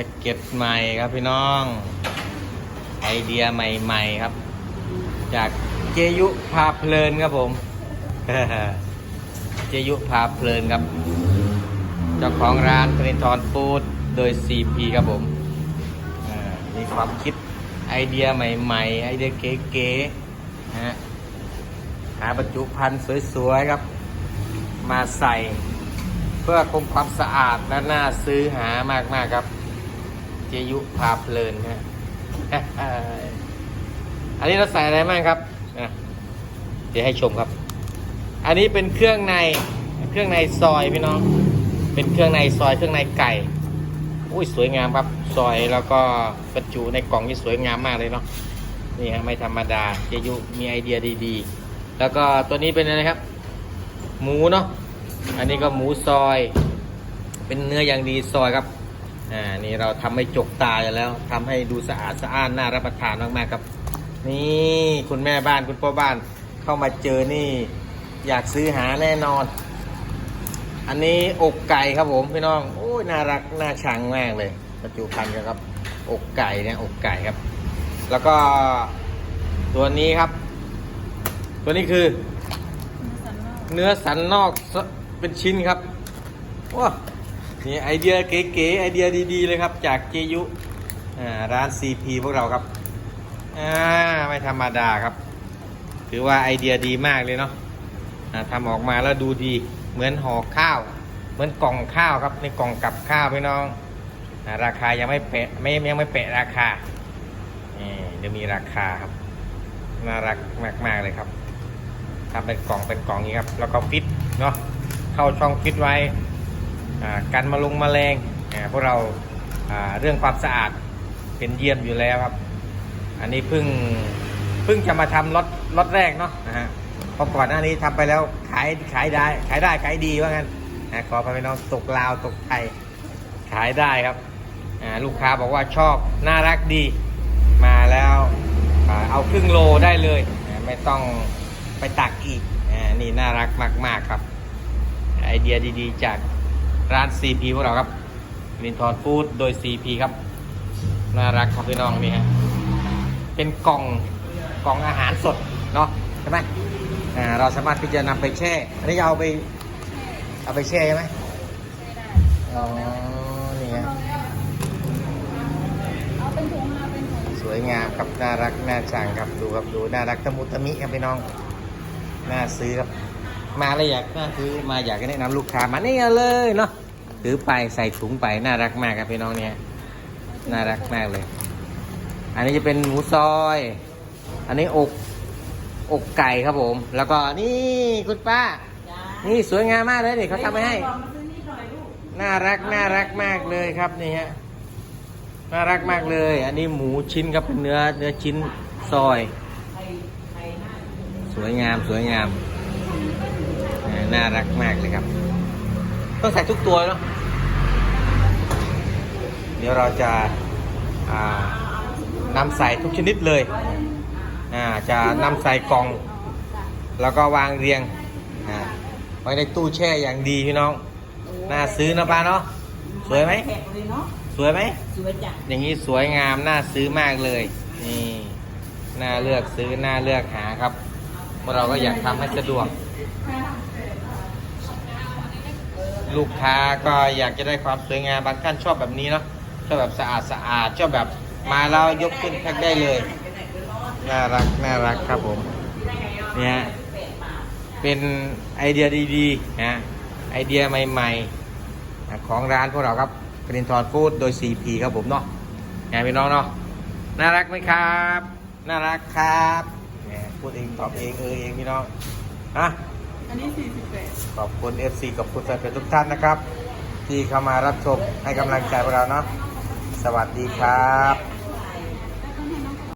พ็กเกจใหม่ครับพี่น้อง ไอเดียใหม่ ๆ ครับ จากเจยุพาเพลินครับผม เจยุพาเพลินครับ เจ้าของร้านปรินทรฟูดโดย CP ครับผมมีความคิดไอเดียใหม่ๆ ไอเดียเก๋ๆนะฮะหาบรรจุภัณฑ์สวยๆครับ มาใส่ เพื่อคงความสะอาดและน่าซื้อหามากๆครับ เจยุพาเพลินฮะอันนี้เราใส่อะไรบ้างครับเดี๋ยวให้ชมครับ อันนี้เป็นเครื่องในเครื่องในซอยพี่น้อง เป็นเครื่องในซอยเครื่องในไก่อุ้ยสวยงามครับซอยแล้วก็บรรจุในกล่องนี่สวยงามมากเลยเนาะนี่ฮะไม่ธรรมดาเจยุมีไอเดียดีๆ แล้วก็ตัวนี้เป็นอะไรครับ หมูเนาะอันนี้ก็หมูซอย เป็นเนื้ออย่างดีซอยครับ อ่านี่เราทำให้จกตายแล้วทำให้ดูสะอาดสะอ้านน่ารับประทานมากๆครับ นี่คุณแม่บ้านคุณพ่อบ้านเข้ามาเจอนี่ อยากซื้อหาแน่นอน อันนี้อกไก่ครับผมพี่น้องโอ้ยน่ารักน่าชังมากเลยบรรจุภัณฑ์กันครับ อกไก่เนี่ยอกไก่ครับ แล้วก็ตัวนี้ครับ ตัวนี้คือ เนื้อสันนอกเป็นชิ้นครับว้า นี่ไอเดียเก๋ๆไอเดียดีๆเลยครับ จากเจยุร้าน CP พวกเราครับไม่ธรรมดาครับ ถือว่าไอเดียดีมากเลยเนาะทำออกมาแล้วดูดีเหมือนห่อข้าว เหมือนกล่องข้าวครับในกล่องกับข้าวพี่น้องอราคายังไม่แปะไม่ยังไม่แปะราคานี่เดี๋ยวมีราคาครับน่ารักมากๆเลยครับทำเป็นกล่องเป็นกล่องนี้ครับ แล้วก็ฟิตเนาะเข้าช่องฟิตไว้ กันมาลงมลงอ่าพวกเราเรื่องความสะอาดเป็นเยี่ยมอยู่แล้วครับ อันนี้เพิ่งเพิ่งจะมาทำรถรถแรกเนาะนะฮะเพราะก่อนหน้านี้ทำไปแล้วขายขายได้ขายได้ขายดีว่างั้นนะขอพาไปน้องตกลาวตกไทยขายได้ครับลูกค้าบอกว่าชอบน่ารักดีมาแล้วเอาครึ่งโลได้เลยไม่ต้องไปตักอีกนี่น่ารักมาก ๆ ครับ ไอเดียดี ๆ จาก ร้าน CP พวกเราครับลินทอนฟู้ดโดย CP ครับน่ารักครับพี่น้องนี่ฮะเป็นกล่องกล่องอาหารสดเนาะใช่ไหมอ่าเราสามารถที่จะนำไปแช่อันนี้เอาไปเอาไปแช่ใช่ไหมอ๋อนี่ฮะเอาเป็นถุงมาเป็นถุงสวยงามครับน่ารักน่าชังครับดูครับดูน่ารักตะมุตะมิครับพี่น้องน่าซื้อครับ มาแล้วอยากน่าซื้อมาอยากจะแนะนำลูกค้ามานี่เอาเลยเนาะถือไปใส่ถุงไปน่ารักมากครับพี่น้องเนี่ยน่ารักมากเลย อันนี้จะเป็นหมูซอย อันนี้อกอกไก่ครับผม แล้วก็นี่คุณป้า นี่สวยงามมากเลยนี่เขาทำมาให้ น่ารักน่ารักมากเลยครับนี่ฮะน่ารักมากเลย อันนี้หมูชิ้นครับเป็นเนื้อเนื้อชิ้นซอย สวยงามสวยงาม น่ารักมากเลยครับ ต้องใส่ทุกตัวเนาะเดี๋ยวเราจะอ่านำใส่ทุกชนิดเลยอ่าจะนำใส่กล่อง แล้วก็วางเรียงอ่าไว้ในตู้แช่อย่างดีพี่น้องน่าซื้อนะป้าเนาะสวยไหมแขกเลยเนาะสวยไหมสวยจังอย่างนี้สวยงามน่าซื้อมากเลยนี่น่าเลือกซื้อน่าเลือกหาครับพวกเราก็อยากทำให้สะดวก ลูกค้าก็อยากจะได้ความสวยงามบางท่านชอบแบบนี้เนาะชอบแบบสะอาดสะอาดชอบแบบมาแล้วยกขึ้นแพ็คได้เลยน่ารักน่ารักครับผมเนี่ยเป็นไอเดียดีๆนะไอเดียใหม่ๆ ของร้านพวกเราครับกรินทอนฟู้ดโดย CP ครับผมเนาะไงพี่น้องเนาะน่ารักไหมครับ น่ารักครับแหมพูดเองตอบเองเออเองพี่น้องอะ อันนี้ 48 ขอบคุณ FC ขอบคุณแฟนๆทุกท่านนะครับ ที่เข้ามารับชมให้กำลังใจพวกเราเนาะสวัสดีครับ